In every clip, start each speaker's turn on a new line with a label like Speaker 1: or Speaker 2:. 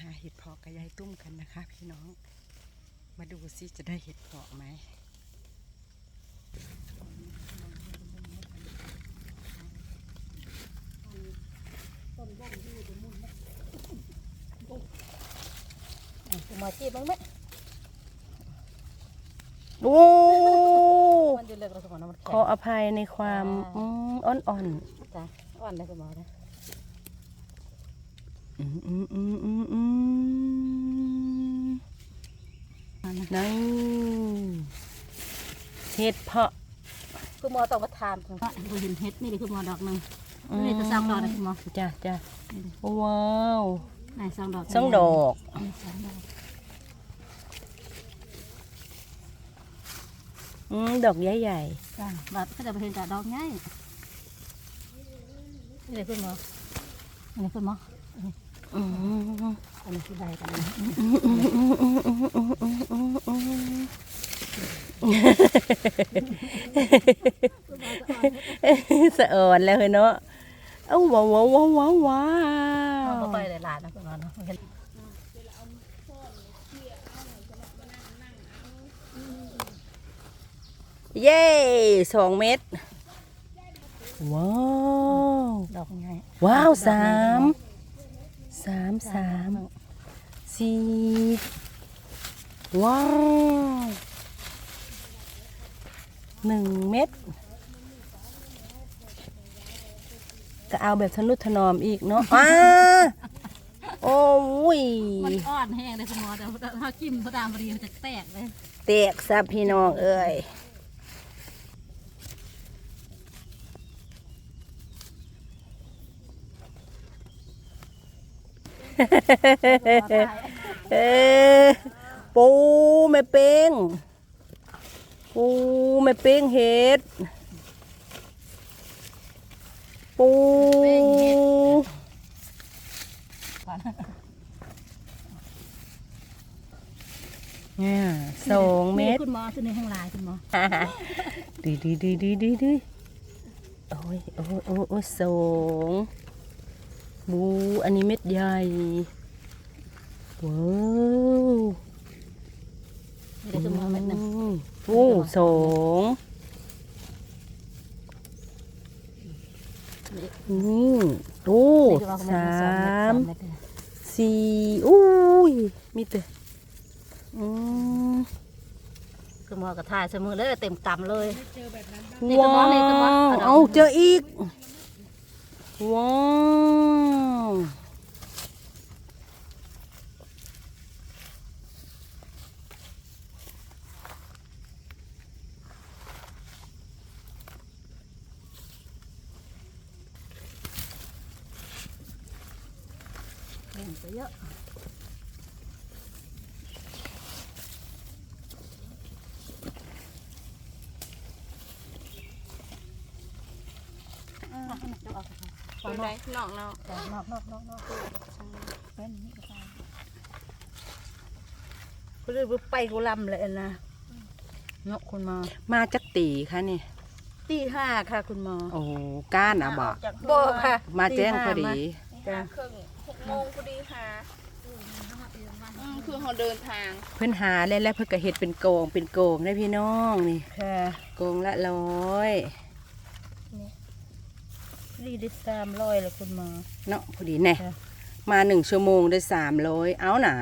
Speaker 1: หาเห็ดเพาะกับยายตุ้มกันนะคะ พี่น้อง มาดูซิจะได้เห็ดเพาะไหม
Speaker 2: หมอชีพบ้างไหม
Speaker 1: โอ้
Speaker 2: มันจะเลือกเราสมองมัน
Speaker 1: ข
Speaker 2: แข็
Speaker 1: องอภัยในความอืมอ่อน
Speaker 2: จ้ะอ่อนเลยคุณหมอนะ
Speaker 1: ๆอืมอืมอืมอืมอืม นั่นเห็ดเพาะ
Speaker 2: คุณหมอต้องมาทานคุณดูเห็นเห็ดนี่เลยคุณหมอดอกหนึ่งนี่จะสองดอกนะคุณหมอ
Speaker 1: จ้ะจ้ะว้าว
Speaker 2: ไหนสองดอก
Speaker 1: สองดอก
Speaker 2: นี่สองดอก
Speaker 1: อืมดอกใหญ่
Speaker 2: จ้ะดอกก็จะไปเห็นแต่ดอกง่ายนี่เลยคุณหมอนี่เลยคุณหมอ
Speaker 1: ๆอืม
Speaker 2: อันนี้คือใบกันนะ
Speaker 1: สะอ่อนแล้วเนาะเอ้าว้าวว้าวว้าวว้าวว้า
Speaker 2: เอา
Speaker 1: ว
Speaker 2: เข้าไปเลยหลานนะคุณหมอเนาะ
Speaker 1: เย้สองเม็ด ว้าว
Speaker 2: ดอกง่าย
Speaker 1: ว้าวสาม สามสามสี่ว้าวหนึ่งเม็ดก็เอาแบบทนุถนอมอีกเนาะอ้าโอ้ย
Speaker 2: มันอ่อนแห้งเลยคุณหมอแต่ถ้าจิ้มเขาดามพอดีมันจะแตกเลย
Speaker 1: เตกซับพี่น้องเอ้ย เออปูแม่เป้งปูแม่เป้งเห็ดปูเนี่ยสองเม็ด
Speaker 2: คุณหมอที่ในห้องลายคุณหมอ
Speaker 1: ดีดีดีดีดีดีโอ้ยโอ้ยโอ้ยโอ้ยสอง บูอันนี้เม็ดใหญ่ ว้าว
Speaker 2: นี่เลยคุณหมอเม็ดหนึ่ง
Speaker 1: อืมโอ้สองอืมโอ้สามสี่อุ้ยมีแต่อืม
Speaker 2: คือหมอกระทายเสมอเลยเต็มกำเลยนี่ก็
Speaker 1: ว้า
Speaker 2: ว่านี่ก็ว่า
Speaker 1: ว
Speaker 2: เอาดอก
Speaker 1: เอาเจออีก ว้าว
Speaker 2: เห็นไปเย อะ
Speaker 3: อยู่ไหนนอกเนาะ
Speaker 2: นอกนอกนอกนอกเป็นนี่ก็ตาย
Speaker 1: เขาเรียกว่าไปกุลำเลยนะเนาะคุณหมอมาจักตีค่ะนี่
Speaker 2: ตีห้าค่ะคุณหมอ
Speaker 1: โอ้ก้านอะบอก
Speaker 3: จาก
Speaker 2: โบค่ะ
Speaker 1: มาแจ้งพอดี
Speaker 3: ห้าครึ่งหกโมงพอดีหาอืมคือเขาเดินทาง
Speaker 1: เพื่อนหาแล้วแล้วเพื่อนก็เห็ดเป็นโกงเป็นโกงได้พี่น้องนี่
Speaker 2: ค่ะ
Speaker 1: โกงละร้อย
Speaker 2: รีได้สามร้อยเลยคุณหมอ
Speaker 1: เนาะพอดีแน่
Speaker 2: ค่ะ
Speaker 1: มาหนึ่งชั่วโมงได้สามร้อยเอาหนา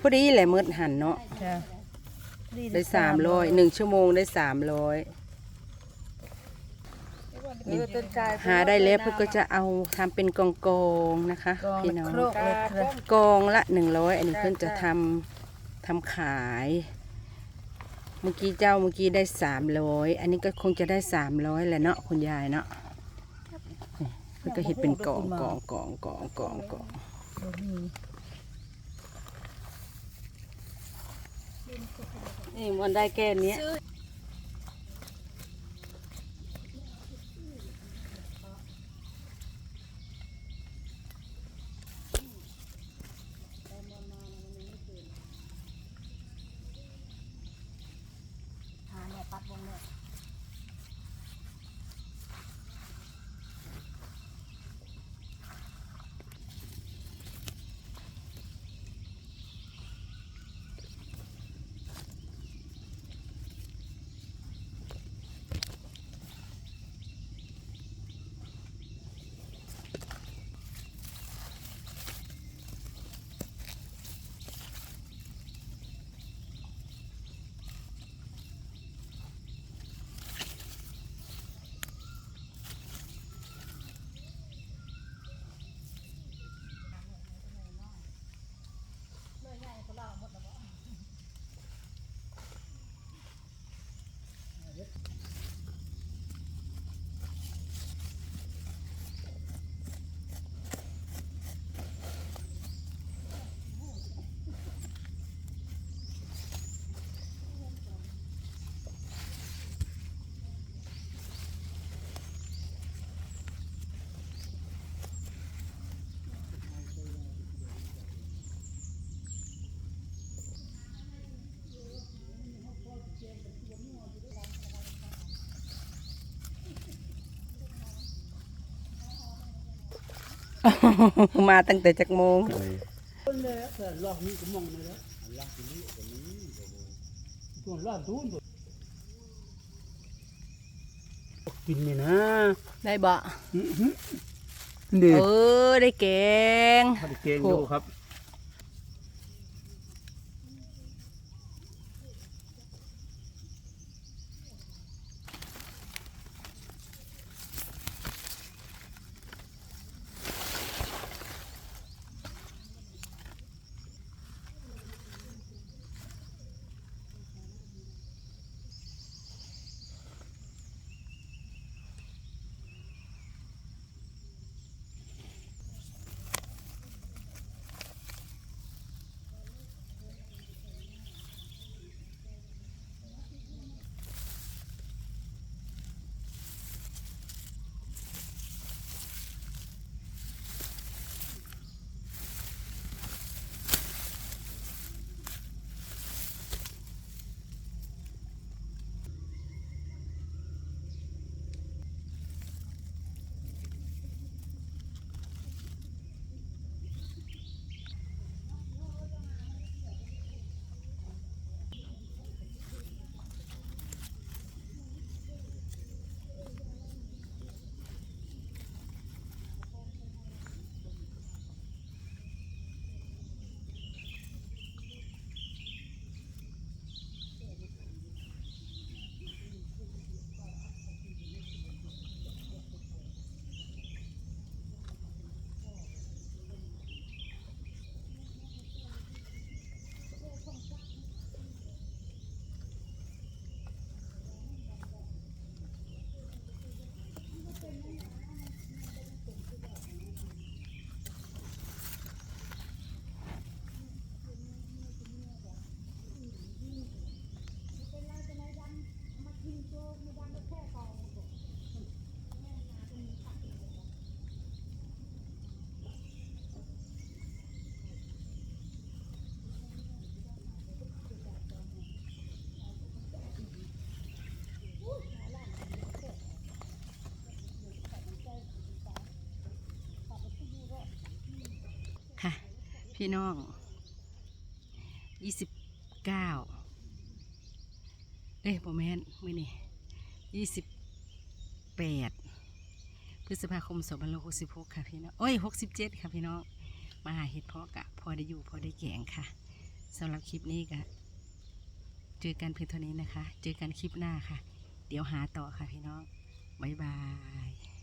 Speaker 1: พอดีแหละมืดหันเนาะ
Speaker 2: ค่ะ
Speaker 1: ได้สามร้อยหนึ่งชั่วโมงได้สามร้อย
Speaker 3: นี่ต้นกาย
Speaker 1: หาได้แล้วเพื่อก็จะเอาทำเป็นกองกองๆนะคะ
Speaker 2: กอง
Speaker 1: พี่น้อง
Speaker 2: โครกเลยค่ะ
Speaker 1: กองละหนึ่งร้อยอันนี้เพื่อนจะทำทำขาย เมื่อกี้เจ้าเมื่อกี้ได้สามร้อยอันนี้ก็คงจะได้สามร้อยแหละเนาะคุณยายเนาะ นี่เพื่อนก็เห็ดเป็นกองกองกองกองกองกองนี่มันได้แค่นี้
Speaker 2: ปัดวงเนี่ย
Speaker 1: มาตั้งแต่จักโมง
Speaker 4: กินไหมนะ
Speaker 1: ได้บ่
Speaker 4: เด็
Speaker 1: เออได้แกง
Speaker 4: ได้แกงดูครับ
Speaker 1: ค่ะ พี่น้องยี่สิบเก้าเอ้ยโมแมนมื่อนี่ยี่สิบแปดพฤษภาคมสองพันหกสิบหกค่ะพี่น้องโอ้ยหกสิบเจ็ดค่ะพี่น้อง มาหาเห็ดเพาะกะ พอได้อยู่พอได้แกงค่ะสำหรับคลิปนี้ก็เจอกันเพียงเท่านี้นะคะ เจอกันคลิปหน้าค่ะ เดี๋ยวหาต่อค่ะพี่น้อง บ๊ายบาย